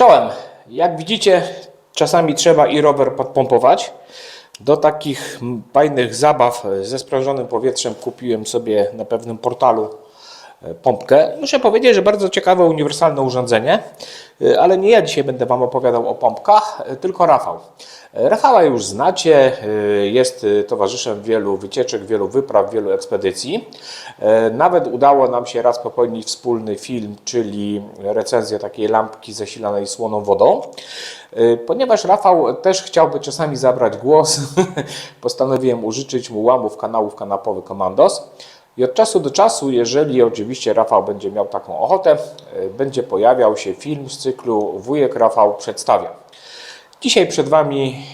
Czołem. Jak widzicie, czasami trzeba i rower podpompować. Do takich fajnych zabaw ze sprężonym powietrzem kupiłem sobie na pewnym portalu e, pompkę. Muszę powiedzieć, że bardzo ciekawe, uniwersalne urządzenie, E, ale nie ja dzisiaj będę Wam opowiadał o pompkach, e, tylko Rafał. E, Rafała już znacie, e, jest e, towarzyszem wielu wycieczek, wielu wypraw, wielu ekspedycji. E, Nawet udało nam się raz popełnić wspólny film, czyli recenzję takiej lampki zasilanej słoną wodą. E, Ponieważ Rafał też chciałby czasami zabrać głos, postanowiłem użyczyć mu łamów kanałów kanapowy Commandos. I od czasu do czasu, jeżeli oczywiście Rafał będzie miał taką ochotę, e, będzie pojawiał się film z cyklu Wujek Rafał przedstawia. Dzisiaj przed Wami,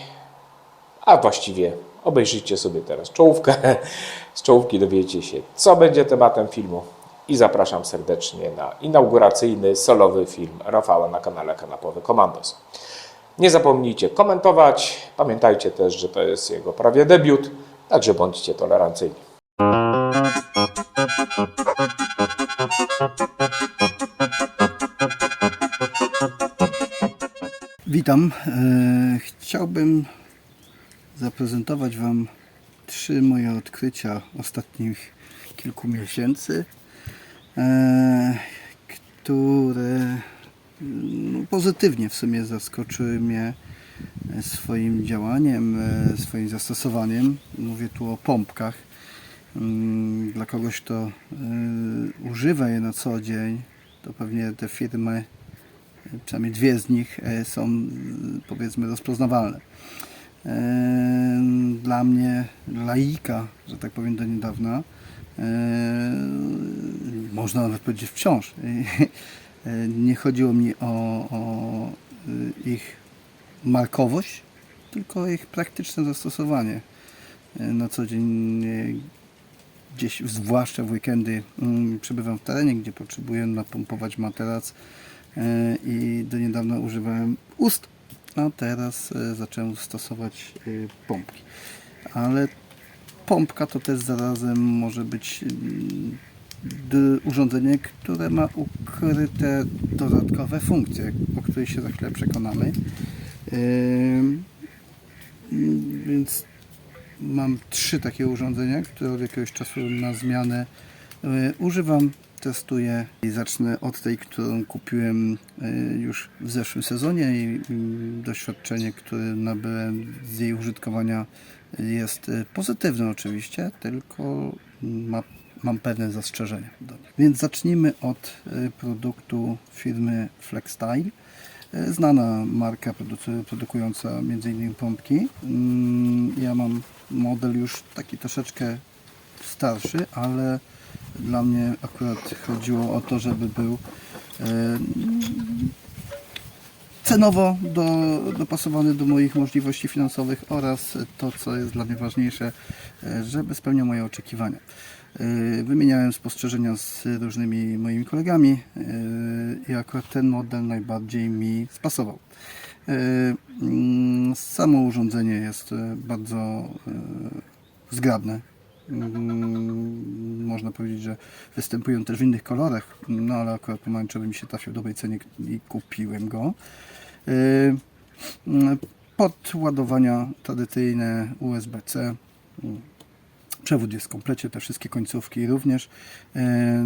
a właściwie obejrzyjcie sobie teraz czołówkę. Z czołówki dowiecie się, co będzie tematem filmu. I zapraszam serdecznie na inauguracyjny solowy film Rafała na kanale Kanapowy Komandos. Nie zapomnijcie komentować. Pamiętajcie też, że to jest jego prawie debiut, także bądźcie tolerancyjni. Witam. E, Chciałbym zaprezentować Wam trzy moje odkrycia ostatnich kilku miesięcy, e, które no, pozytywnie w sumie zaskoczyły mnie swoim działaniem, e, swoim zastosowaniem. Mówię tu o pompkach. Mm, Dla kogoś, kto używa je na co dzień, to pewnie te firmy przynajmniej dwie z nich e, są powiedzmy rozpoznawalne. E, Dla mnie laika, że tak powiem do niedawna, e, można nawet powiedzieć wciąż, nie chodziło mi o, o ich markowość, tylko o ich praktyczne zastosowanie na co dzień gdzieś, zwłaszcza w weekendy, mm, przebywam w terenie, gdzie potrzebuję napompować materac i do niedawna używałem ust, a teraz e, zacząłem stosować e, pompki. Ale pompka to też zarazem może być mm, urządzenie, które ma ukryte dodatkowe funkcje, o których się za chwilę przekonamy. Mm, Więc mam trzy takie urządzenia, które od jakiegoś czasu na zmianę e, używam, testuję i zacznę od tej, którą kupiłem e, już w zeszłym sezonie i doświadczenie, które nabyłem z jej użytkowania jest e, pozytywne oczywiście, tylko ma, mam pewne zastrzeżenia do nich. Więc zacznijmy od e, produktu firmy Flexstyle. Znana marka produkująca m.in. pompki. Mm, Ja mam model już taki troszeczkę starszy, ale dla mnie akurat chodziło o to, żeby był e, cenowo do, dopasowany do moich możliwości finansowych oraz to, co jest dla mnie ważniejsze, e, żeby spełniał moje oczekiwania. E, Wymieniałem spostrzeżenia z różnymi moimi kolegami i akurat ten model najbardziej mi spasował. Mm, Samo urządzenie jest bardzo zgrabne. Mm, Można powiedzieć, że występują też w innych kolorach, no ale akurat pomarańczowy mi się trafił w dobrej cenie i kupiłem go. Yy, mm, Pod ładowania tradycyjne USB-C. Przewód jest w komplecie, te wszystkie końcówki również. Yy,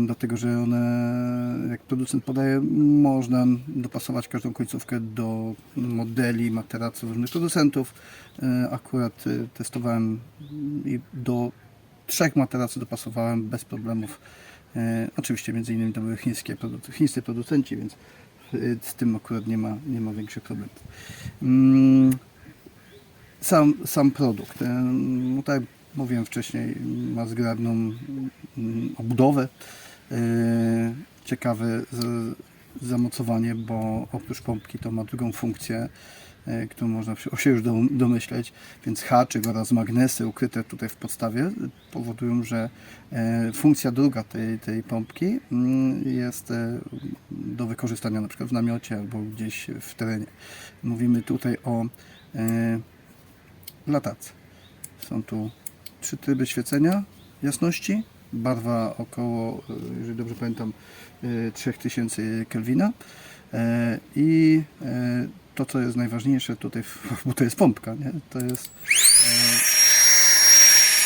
Do tego, że one, jak producent podaje, można dopasować każdą końcówkę do modeli, materaców różnych producentów. Yy, Akurat testowałem i do trzech materaców dopasowałem bez problemów. E, oczywiście między innymi to były chińskie chińscy producenci, więc e, z tym akurat nie ma, nie ma większych problemów. Mm, sam, sam produkt, e, no tak jak mówiłem wcześniej, ma zgrabną mm, obudowę, ciekawe zamocowanie, bo oprócz pompki to ma drugą funkcję, którą można się- już dom- domyśleć, więc haczyk oraz magnesy ukryte tutaj w podstawie powodują, że e, funkcja druga tej, tej pompki mm, jest e, do wykorzystania na przykład w namiocie albo gdzieś w terenie. Mówimy tutaj o e, latarce. Są tu trzy tryby świecenia jasności, barwa około, e, jeżeli dobrze pamiętam, e, 3000 Kelwina. E, I e, to, co jest najważniejsze tutaj, bo to jest pompka, nie? to jest e,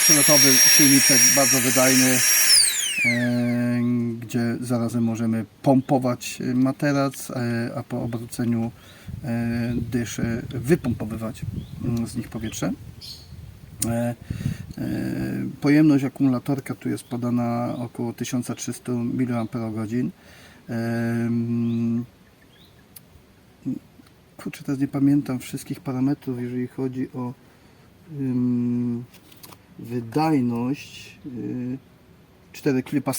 przelotowy silniczek, bardzo wydajny, e, gdzie zarazem możemy pompować e, materac, a po obróceniu dyszy wypompowywać mm, z nich powietrze. Pojemność akumulatorka tu jest podana około 1300 mAh. Kurczę, teraz nie pamiętam wszystkich parametrów, jeżeli chodzi o ym, wydajność y, 4 kPa.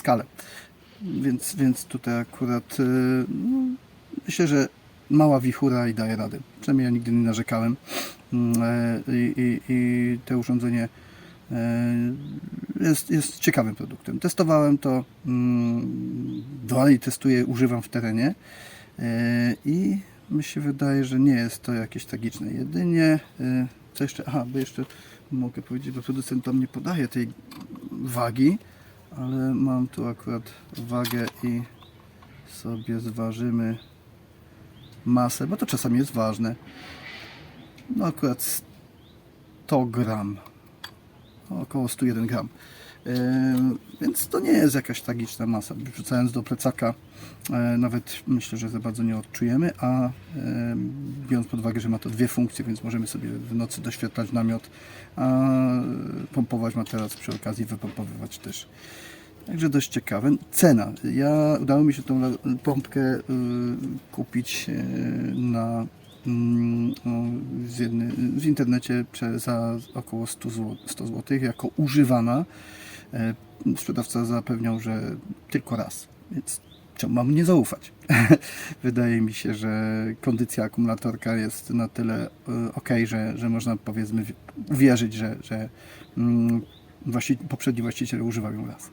Więc, więc tutaj akurat y, no, myślę, że mała wichura i daje radę. Przynajmniej ja nigdy nie narzekałem. Mm, e, I, i, i to urządzenie e, jest, jest ciekawym produktem. Testowałem to, mm, dalej testuję, używam w terenie e, i mi się wydaje, że nie jest to jakieś tragiczne. Jedynie, e, co jeszcze, aha, bo jeszcze mogę powiedzieć, bo producent nie podaje tej wagi, ale mam tu akurat wagę i sobie zważymy masę, bo to czasami jest ważne. No akurat 100 gram, około 101 gram. Więc to nie jest jakaś tragiczna masa. Wrzucając do plecaka, e, nawet myślę, że za bardzo nie odczujemy, a em, biorąc pod uwagę, że ma to dwie funkcje, więc możemy sobie w nocy doświetlać namiot, a pompować materac przy okazji, wypompowywać też. Także dość ciekawe. Cena. Ja udało mi się tą pompkę y, kupić y, na mm, z, jedny, w internecie za około 100 zł, 100 zł jako używana. E, Sprzedawca zapewniał, że tylko raz, więc czemu mam nie zaufać? Wydaje mi się, że kondycja akumulatorka jest na tyle ok, że, że można powiedzmy uwierzyć, że, że mm, właści, poprzedni właściciele używają raz.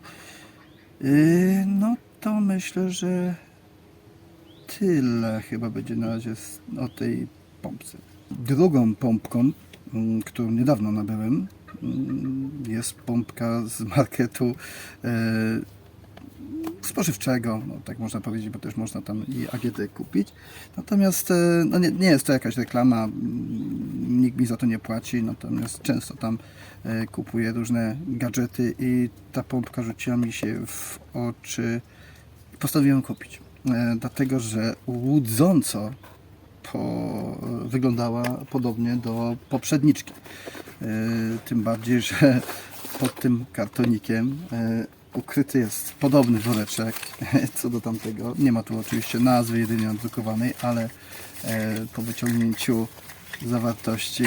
Yy, No to myślę, że tyle chyba będzie na razie o tej pompce. Drugą pompką, mm, którą niedawno nabyłem, jest pompka z marketu e, spożywczego, no, tak można powiedzieć, bo też można tam i AGD kupić. Natomiast e, no nie, nie jest to jakaś reklama, mm, nikt mi za to nie płaci, natomiast często tam e, kupuję różne gadżety i ta pompka rzuciła mi się w oczy. Postanowiłem kupić, dlatego że łudząco po, wyglądała podobnie do poprzedniczki. E, Tym bardziej, że pod tym kartonikiem e, ukryty jest podobny woreczek co do tamtego. Nie ma tu oczywiście nazwy jedynie nadrukowanej, ale e, po wyciągnięciu zawartości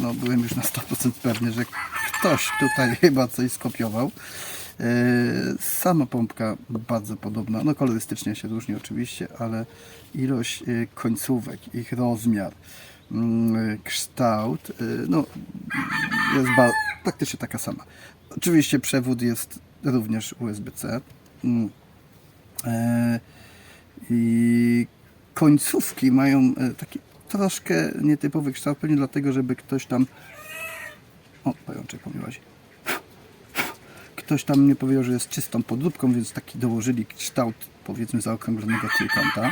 no, byłem już na 100% pewny, że ktoś tutaj chyba coś skopiował. Sama pompka bardzo podobna, no kolorystycznie się różni oczywiście, ale ilość e, końcówek, ich rozmiar, mm, kształt, e, no jest praktycznie taka sama. Oczywiście przewód jest również USB-C. Mm. E, I końcówki mają e, taki troszkę nietypowy kształt, pewnie dlatego, żeby ktoś tam... O, pajączek po mnie łazi. Ktoś tam nie powiedział, że jest czystą podróbką, więc taki dołożyli kształt powiedzmy zaokrąglonego trójkąta.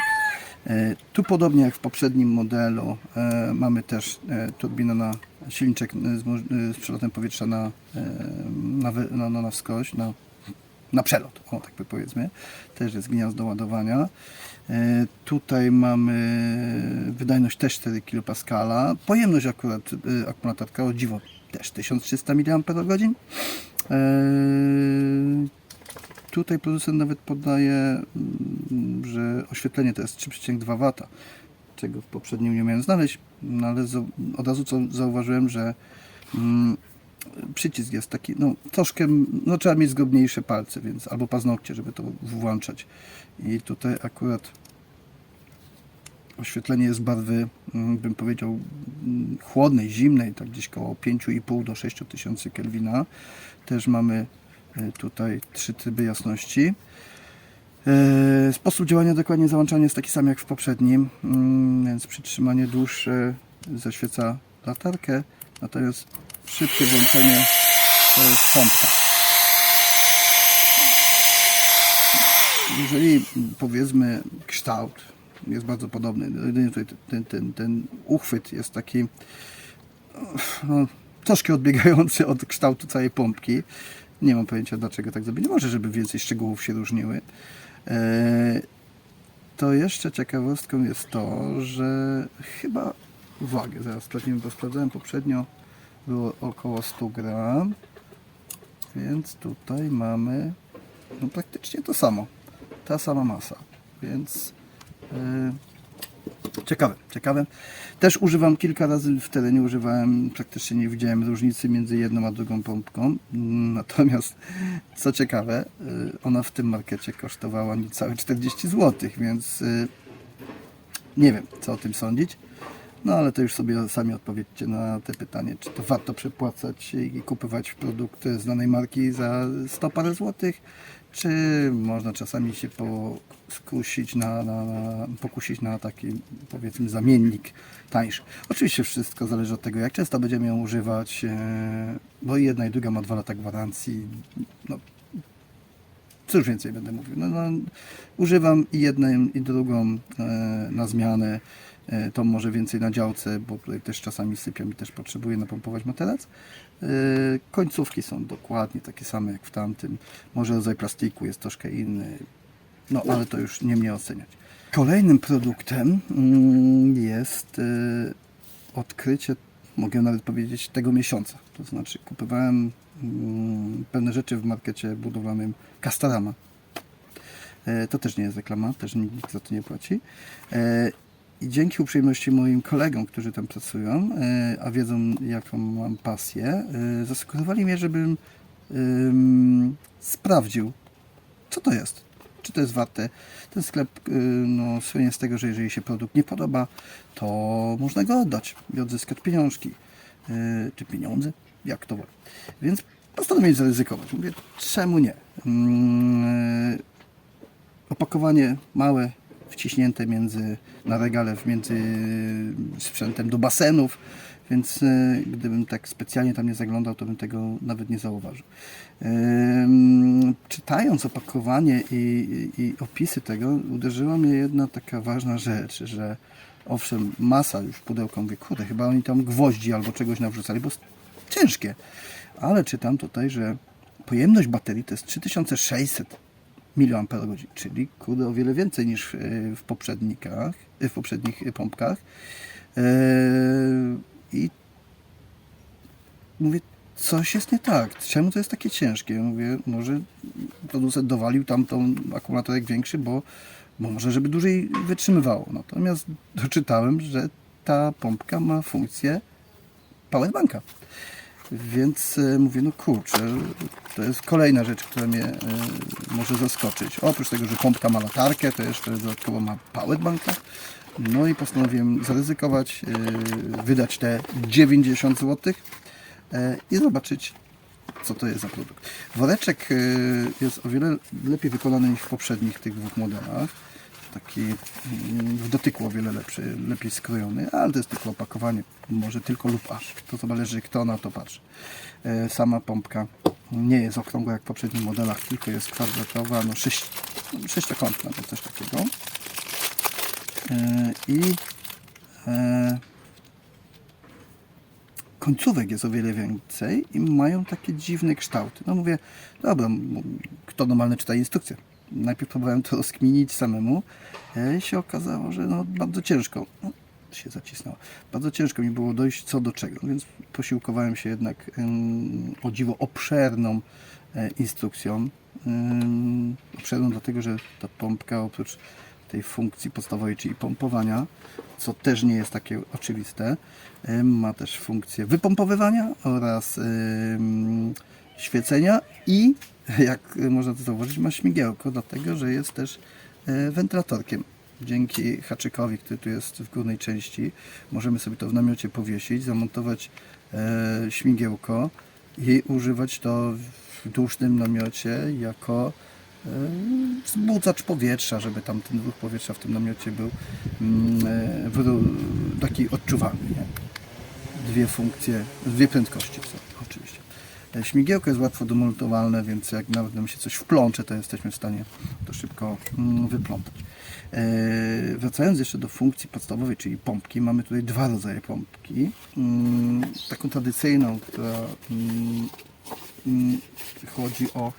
E, Tu podobnie jak w poprzednim modelu e, mamy też e, turbinę na silniczek z, przelotem powietrza na, na, na, na, wskoś, na, na przelot, o tak by powiedzmy. Też jest gniazdo ładowania. Tutaj mamy wydajność też 4 kPa. Pojemność akurat akumulatorka, o dziwo, też 1300 mAh. Tutaj producent nawet podaje, mm, że oświetlenie to jest 3,2 W, czego w poprzednim nie miałem znaleźć, no ale od razu co zauważyłem, że mm, przycisk jest taki, no troszkę, no trzeba mieć zgrubniejsze palce, więc albo paznokcie, żeby to włączać. I tutaj akurat oświetlenie jest barwy, mm, bym powiedział, chłodnej, zimnej, tak gdzieś koło 5,5 do 6000 Kelwina. Też mamy tutaj trzy tryby jasności. E, Sposób działania dokładnie załączania jest taki sam jak w poprzednim, mm, więc przytrzymanie dłuższe zaświeca latarkę, natomiast szybkie włączenie to jest pompka. Jeżeli mm, powiedzmy kształt jest bardzo podobny. Jedynie tutaj ten, ten, ten uchwyt jest taki no, troszkę odbiegający od kształtu całej pompki. Nie mam pojęcia dlaczego tak zrobili. Może, żeby więcej szczegółów się różniły. E, to jeszcze ciekawostką jest to, że chyba, uwagę, zaraz sprawdzimy, bo sprawdzałem poprzednio, było około 100 gram, więc tutaj mamy no, praktycznie to samo, ta sama masa, więc e, ciekawe, ciekawe. Też używam kilka razy w terenie, używałem, praktycznie nie widziałem różnicy między jedną a drugą pompką, natomiast co ciekawe, y, ona w tym markecie kosztowała niecałe 40 zł, więc y, nie wiem, co o tym sądzić. No ale to już sobie sami odpowiedzcie na te pytanie, czy to warto przepłacać i kupować produkt znanej marki za 100 parę złotych, czy można czasami się na, na, na, pokusić na taki powiedzmy zamiennik tańszy. Oczywiście wszystko zależy od tego, jak często będziemy ją używać, e, bo jedna i druga ma dwa lata gwarancji. No, cóż więcej będę mówił. No, no, używam i jedną i drugą e, na zmianę. E, tą może więcej na działce, bo tutaj też czasami sypią i też potrzebuję napompować materac. E, końcówki są dokładnie takie same jak w tamtym. Może rodzaj plastiku jest troszkę inny. No, ale to już nie mnie oceniać. Kolejnym produktem mm, jest e, odkrycie, mogę nawet powiedzieć, tego miesiąca. To znaczy kupowałem mm, pewne rzeczy w markecie budowlanym Castorama. To też nie jest reklama, też nikt za to nie płaci. E, I dzięki uprzejmości moim kolegom, którzy tam pracują, e, a wiedzą jaką mam pasję, e, zasugerowali mnie, żebym ym, sprawdził, co to jest. Czy to jest warte? Ten sklep y, no, słynie z tego, że jeżeli się produkt nie podoba, to można go oddać i odzyskać pieniążki. Czy pieniądze? Jak to woli. Więc postanowiłem zaryzykować. Mówię, czemu nie? Mm, opakowanie małe, wciśnięte między, na regale między sprzętem do basenów, więc e, gdybym tak specjalnie tam nie zaglądał, to bym tego nawet nie zauważył. Czytając opakowanie i, i, opisy tego, uderzyła mnie jedna taka ważna rzecz, że owszem, masa już pudełka, mówię, kurde, chyba oni tam gwoździ albo czegoś nawrzucali, bo ciężkie. Ale czytam tutaj, że pojemność baterii to jest 3600 mAh, czyli kurde o wiele więcej niż w poprzednikach, w poprzednich pompkach. E, I mówię, coś jest nie tak. Czemu to jest takie ciężkie? Mówię, może producent dowalił tamtą akumulatorek większy, bo, bo może żeby dłużej wytrzymywało. Natomiast doczytałem, że ta pompka ma funkcję powerbanka. Więc e, mówię, no kurczę, to jest kolejna rzecz, która mnie e, może zaskoczyć. Oprócz tego, że pompka ma latarkę, to jeszcze dodatkowo ma powerbanka. No i postanowiłem zaryzykować, e, wydać te 90 zł i zobaczyć, co to jest za produkt. Woreczek jest o wiele lepiej wykonany niż w poprzednich tych dwóch modelach. Taki mm, w dotyku o wiele lepszy, lepiej skrojony, ale to jest tylko opakowanie, może tylko lub aż. To zależy kto na to patrzy. E, Sama pompka nie jest okrągła jak w poprzednich modelach, tylko jest kwadratowa, no sześć, sześciokątna, to coś takiego. E, I e, końcówek jest o wiele więcej i mają takie dziwne kształty. No mówię, dobra, kto normalny czyta instrukcję. Najpierw próbowałem to rozkminić samemu e, i się okazało, że no, bardzo ciężko. No, się zacisnęło. Bardzo ciężko mi było dojść co do czego, więc posiłkowałem się jednak o dziwo obszerną e, instrukcją. Obszerną dlatego, że ta pompka oprócz tej funkcji podstawowej, czyli pompowania, co też nie jest takie oczywiste, ma też funkcję wypompowywania oraz świecenia i jak można to zauważyć, ma śmigiełko, dlatego że jest też e, wentylatorkiem. Dzięki haczykowi, który tu jest w górnej części, możemy sobie to w namiocie powiesić, zamontować e, śmigiełko i używać to w dłużnym namiocie jako e, wzbudzacz powietrza, żeby tam ten ruch powietrza w tym namiocie był mm, taki odczuwalny. Nie? dwie funkcje, dwie prędkości oczywiście. E, Śmigiełko jest łatwo demontowalne, więc jak nawet nam się coś wplącze, to jesteśmy w stanie to szybko mm, wyplątać. E, Wracając jeszcze do funkcji podstawowej, czyli pompki, mamy tutaj dwa rodzaje pompki. Mm, Taką tradycyjną, która mm, chodzi o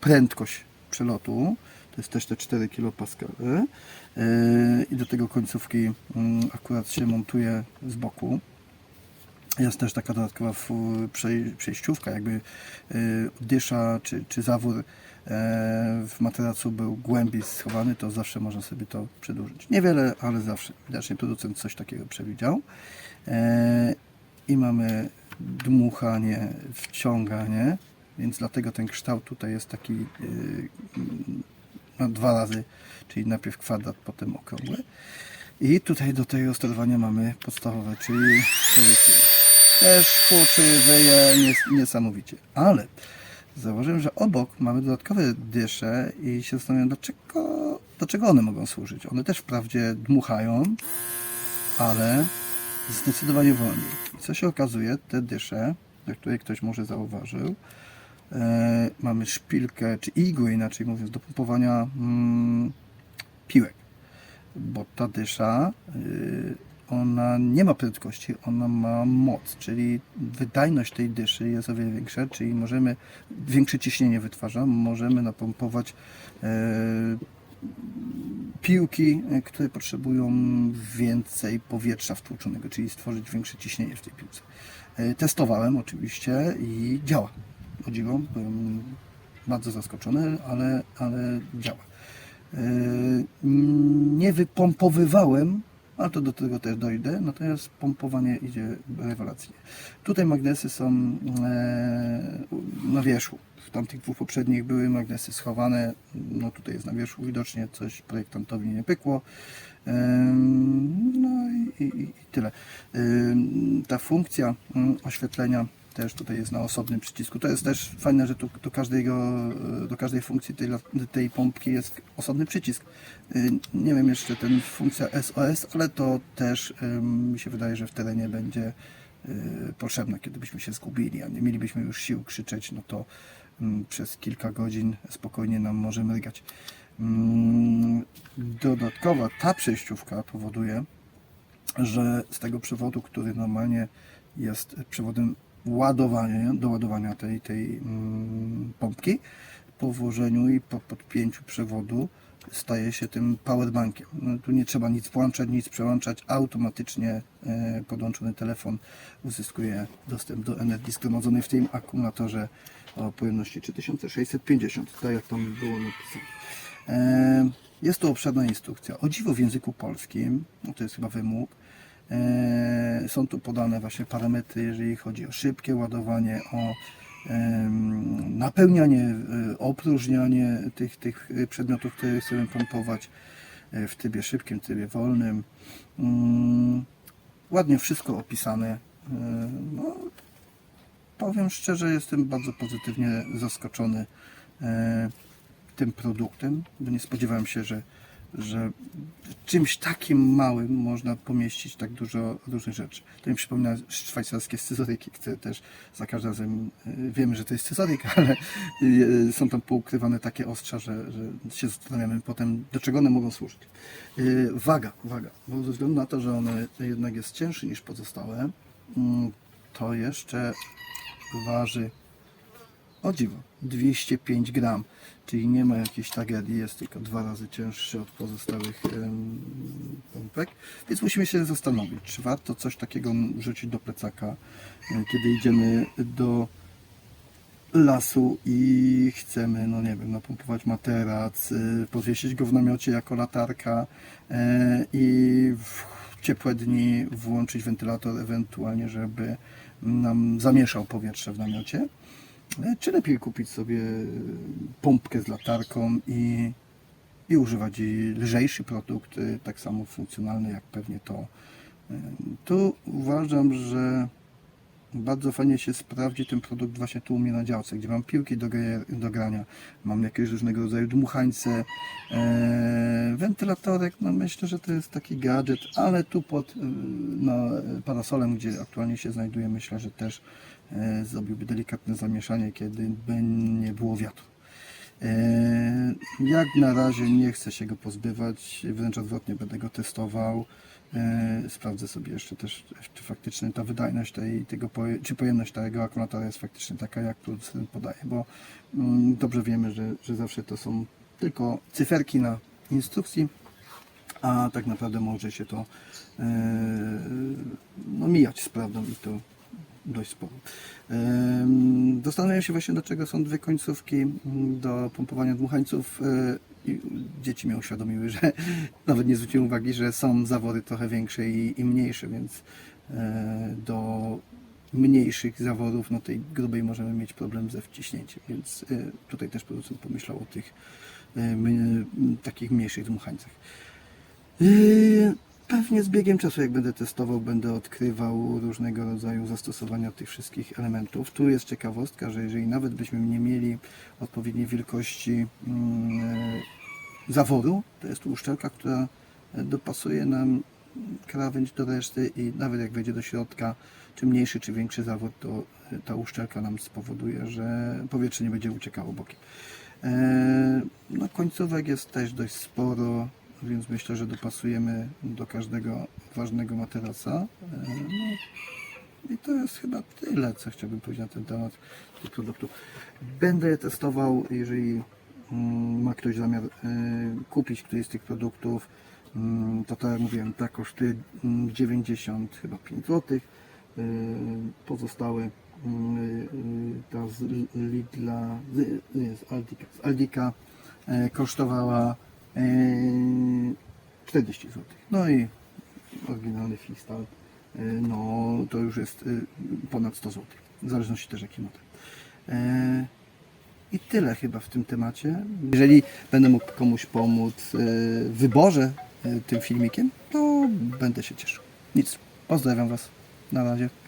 prędkość przelotu. To jest też te 4 kPa. Yy, I do tego końcówki akurat się montuje z boku. Jest też taka dodatkowa przejściówka, jakby yy, dysza czy, czy zawór e, w materacu był głębiej schowany, to zawsze można sobie to przedłużyć. Niewiele, ale zawsze. Widocznie producent coś takiego przewidział. E, I mamy dmuchanie, wciąganie, więc dlatego ten kształt tutaj jest taki yy, no, dwa razy, czyli najpierw kwadrat, potem okrągły. I tutaj do tego sterowania mamy podstawowe, czyli pozycje. Też fuczy, wyje nies- niesamowicie. Ale zauważyłem, że obok mamy dodatkowe dysze i się zastanawiam, dlaczego, do czego one mogą służyć. One też wprawdzie dmuchają, ale zdecydowanie wolniej. Co się okazuje, te dysze, do której ktoś może zauważył, e, mamy szpilkę, czy igły inaczej mówiąc, do pompowania mm, piłek. Bo ta dysza, y, ona nie ma prędkości, ona ma moc, czyli wydajność tej dyszy jest o wiele większa, czyli możemy, większe ciśnienie wytwarza, możemy napompować e, piłki, e, które potrzebują więcej powietrza wtłuczonego, czyli stworzyć większe ciśnienie w tej piłce. E, Testowałem oczywiście i działa. O dziwo, byłem bardzo zaskoczony, ale, ale działa. E, Nie wypompowywałem, ale to do tego też dojdę, natomiast pompowanie idzie rewelacyjnie. Tutaj magnesy są e, na wierzchu. W tamtych dwóch poprzednich były magnesy schowane, no tutaj jest na wierzchu widocznie, coś projektantowi nie pykło. No i, i, i tyle. Ta funkcja mm, oświetlenia też tutaj jest na osobnym przycisku. To jest też fajne, że tu do, każdego, e, do każdej funkcji tej, tej pompki jest osobny przycisk. Y, Nie wiem jeszcze ten funkcja SOS, ale to też ym, mi się wydaje, że w terenie będzie potrzebna, kiedy byśmy się zgubili, a nie mielibyśmy już sił krzyczeć, no to ym, przez kilka godzin spokojnie nam może mrygać. Ym, Dodatkowa ta przejściówka powoduje, że z tego przewodu, który normalnie jest przewodem ładowania, do ładowania tej, tej mm, pompki, po włożeniu i po podpięciu przewodu staje się tym powerbankiem. No, tu nie trzeba nic włączać, nic przełączać, automatycznie e, podłączony telefon uzyskuje dostęp do energii zgromadzonej w tym akumulatorze o pojemności 3650, tak jak tam było napisane. E, Jest to obszerna instrukcja. O dziwo w języku polskim, no to jest chyba wymóg, są tu podane właśnie parametry, jeżeli chodzi o szybkie ładowanie, o napełnianie, e, opróżnianie tych, tych przedmiotów, które chcemy pompować e, w trybie szybkim, trybie wolnym. Mm, Ładnie wszystko opisane. E, No, powiem szczerze, jestem bardzo pozytywnie zaskoczony e, tym produktem, bo nie spodziewałem się, że, że w czymś takim małym można pomieścić tak dużo różnych rzeczy. To mi przypomina szwajcarskie scyzoryki, które też za każdym razem e, wiemy, że to jest scyzoryk, ale e, są tam poukrywane takie ostrza, że, że się zastanawiamy potem, do czego one mogą służyć. E, Waga, waga, bo ze względu na to, że one jednak jest cięższy niż pozostałe, mm, to jeszcze waży o dziwo, 205 gram, czyli nie ma jakiejś tragedii, jest tylko dwa razy cięższy od pozostałych pompek, więc musimy się zastanowić, czy warto coś takiego wrzucić do plecaka, e, kiedy idziemy do lasu i chcemy, no nie wiem, napompować materac, y, powiesić go w namiocie jako latarka e, i w ciepłe dni włączyć wentylator ewentualnie, żeby nam zamieszał powietrze w namiocie. E, Czy lepiej kupić sobie pompkę z latarką i, i używać jej lżejszy produkt, y, tak samo funkcjonalny jak pewnie to. E, Tu uważam, że bardzo fajnie się sprawdzi ten produkt właśnie tu u mnie na działce, gdzie mam piłki do, do grania, mam jakieś różnego rodzaju dmuchańce, e, wentylatorek, no myślę, że to jest taki gadżet, ale tu pod e, no, parasolem, gdzie aktualnie się znajduję, myślę, że też e, zrobiłby delikatne zamieszanie, kiedy by nie było wiatru. E, Jak na razie nie chcę się go pozbywać, wręcz odwrotnie będę go testował. E, Sprawdzę sobie jeszcze też, czy faktycznie ta wydajność tej, tego, czy pojemność tego akumulatora jest faktycznie taka, jak producent podaje, bo mm, dobrze wiemy, że, że zawsze to są tylko cyferki na instrukcji, a tak naprawdę może się to e, no, mijać z prawdą i to dość sporo. Zastanawiam się właśnie, do czego są dwie końcówki mm, do pompowania dmuchańców. e, Dzieci mnie uświadomiły, że nawet nie zwróciłem uwagi, że są zawory trochę większe i, mniejsze, więc e, do mniejszych zaworów, no tej grubej możemy mieć problem ze wciśnięciem, więc e, tutaj też producent pomyślał o tych takich mniejszych dmuchańcach. Pewnie z biegiem czasu, jak będę testował, będę odkrywał różnego rodzaju zastosowania tych wszystkich elementów. Tu jest ciekawostka, że jeżeli nawet byśmy nie mieli odpowiedniej wielkości mm, e, zaworu, to jest tu uszczelka, która dopasuje nam krawędź do reszty i nawet jak wejdzie do środka, czy mniejszy, czy większy zawód, to e, ta uszczelka nam spowoduje, że powietrze nie będzie uciekało bokiem. E, No, końcówek jest też dość sporo, więc myślę, że dopasujemy do każdego ważnego materaca. E, No, I to jest chyba tyle, co chciałbym powiedzieć na ten temat tych produktów. Będę je testował, jeżeli mm, ma ktoś zamiar e, kupić któryś z tych produktów, mm, to tak jak mówiłem, ta kosztuje mm, 90 chyba 5 zł. Pozostałe mm, y, ta z Lidla, nie, z Aldika, z Aldika e, kosztowała e, 40 zł. No i oryginalny Fistal, e, no to już jest e, ponad 100 zł. W zależności też jaki model. I tyle chyba w tym temacie. Jeżeli będę mógł komuś pomóc w wyborze tym filmikiem, to będę się cieszył. Nic. Pozdrawiam Was. Na razie.